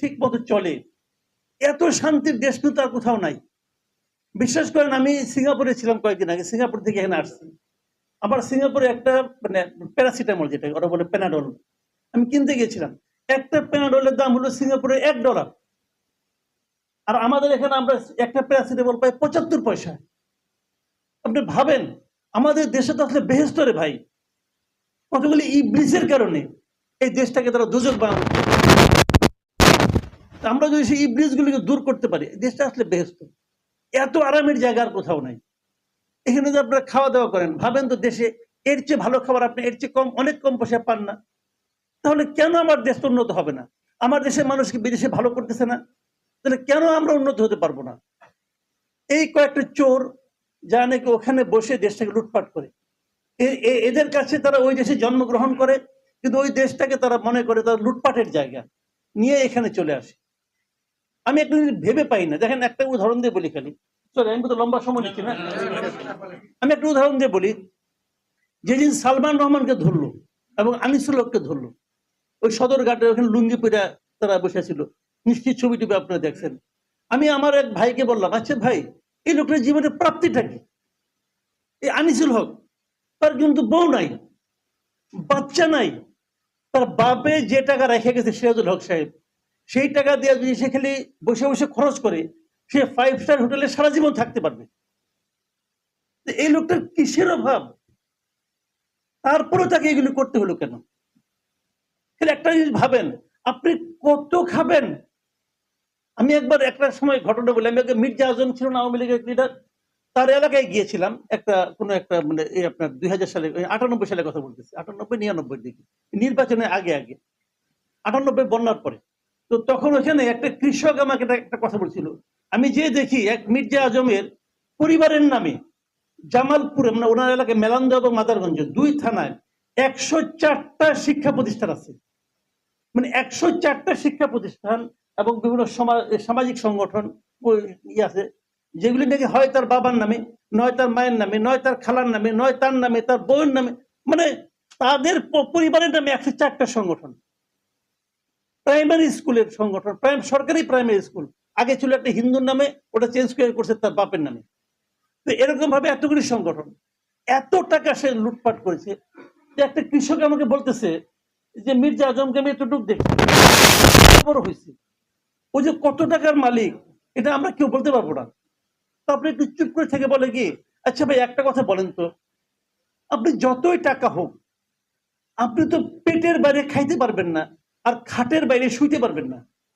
ঠিক মতো চলে। এত শান্তির দেশ কিন্তু আর কোথাও নাই। বিশ্বাস করেন, আমি সিঙ্গাপুরে ছিলাম কয়েকদিন আগে, সিঙ্গাপুর থেকে এখানে আসছি। আবার সিঙ্গাপুরে একটা মানে প্যারাসিটামল যেটা, ওরা বলে প্যানাডল আমি কিনতে গিয়েছিলাম। একটা প্যানাডলের দাম হলো সিঙ্গাপুরে এক ডলার। আর আমাদের এখানে আমরা একটা প্যারাসিটামল পাই পঁচাত্তর পয়সা। আপনি ভাবেন, আমাদের দেশে তো আসলে বেহেস্তরে ভাই। কতগুলি ই ব্রিজের কারণে এই দেশটাকে তারা দুজক বানানো আমরা যদি সেই ব্রিজগুলিকে দূর করতে পারি দেশটা আসলে বেহেস্ত। এত আরামের জায়গা আর কোথাও নাই। এখানে যদি আপনারা খাওয়া দাওয়া করেন, ভাবেন তো দেশে এর চেয়ে ভালো খাবার আপনি, এর চেয়ে কম, অনেক কম পয়সা পান না। তাহলে কেন আমার দেশ উন্নত হবে না? আমার দেশের মানুষকে বিদেশে ভালো করতেছে না? তাহলে কেন আমরা উন্নত হতে পারব না? এই কয়েকটা চোর যা নাকি ওখানে বসে দেশটাকে লুটপাট করে এদের কাছে তারা ওই দেশে জন্মগ্রহণ করে, কিন্তু ওই দেশটাকে তারা মনে করে তারা লুটপাটের জায়গা, নিয়ে এখানে চলে আসে। আমি একটা ভেবে পাই না। দেখেন, একটা উদাহরণ দিয়ে বলি খালি। আমি তো লম্বা সময় নিচ্ছি না। আমি একটা উদাহরণ দিয়ে বলি, যেদিন সালমান রহমানকে ধরলো এবং আনিসুল হককে ধরলো, ওই সদর ঘাটে ওখানে লুঙ্গি পরে তারা বসেছিল। নিশ্চিত ছবি আপনারা দেখছেন। আমি আমার এক ভাইকে বললাম আচ্ছা ভাই, এই লোকটার জীবনের প্রাপ্তিটা কি? এই আনিসুল হক, তার কিন্তু বউ নাই, বাচ্চা নাই। তার বাপে যে টাকা রেখে গেছে সিরাজুল হক সাহেব সেই টাকা দিয়ে যদি সে খালি বসে বসে খরচ করে, সে ফাইভ স্টার হোটেলে সারা জীবন থাকতে পারবে। এই লোকটার কিসের অভাব? তারপরেও তাকে এগুলো করতে হলো কেন? একটা জিনিস ভাবেন, আপনি কত খাবেন? আমি একবার একটা সময় ঘটনা বলি, আমি মির্জা আজম ছিল না আওয়ামী লীগের লিডার তার এলাকায় গিয়েছিলাম, একটা, কোনো একটা মানে এই আপনার দুই হাজার সালে আটানব্বই সালে কথা বলতেছি, আটানব্বই, নিরানব্বই দিকে নির্বাচনের আগে আগে। আটানব্বই বন্যার পরে। তো তখন ওখানে একটা কৃষক আমাকে একটা- কথা বলছিল। আমি যে দেখি এক মির্জা আজমের পরিবারের নামে জামালপুরে মানে ওনার এলাকায় মেলান্দা এবং মাদারগঞ্জ, দুই থানায় একশো চারটা শিক্ষা প্রতিষ্ঠান আছে। মানে একশো চারটা শিক্ষা প্রতিষ্ঠান এবং বিভিন্ন সমা- সামাজিক সংগঠন আছে, যেগুলি নাকি হয় তার বাবার নামে, নয় তার মায়ের নামে, নয় তার খালার নামে, নয় তার নামে, তার বউয়ের নামে। মানে তাদের পরিবারের নামে একশো চারটা সংগঠন। প্রাইমারি স্কুলের সংগঠন, প্রাইম সরকারি প্রাইমারি স্কুল। আগে ছিল একটা হিন্দুর নামে, ওটা চেঞ্জ করে করছে তার বাপের নামে। তো এরকম ভাবে এতগুলি সংগঠন, এত টাকা সে লুটপাট করেছে যে একটা কৃষক আমাকে বলতেছে যে, মির্জা আজমকে আমি এতটুকু দেখি, বড় হয়েছে। ও যে কত টাকার মালিক, এটা আমরা কেউ বলতে পারব না। তো আপনি একটু চুপ করে থেকে বলে কি আচ্ছা ভাই, একটা কথা বলেন তো। আপনি যতই টাকা হোক, আপনি তো পেটের বাইরে খাইতে পারবেন না। আর খাটের বাইরে শুইতে পারবেন না।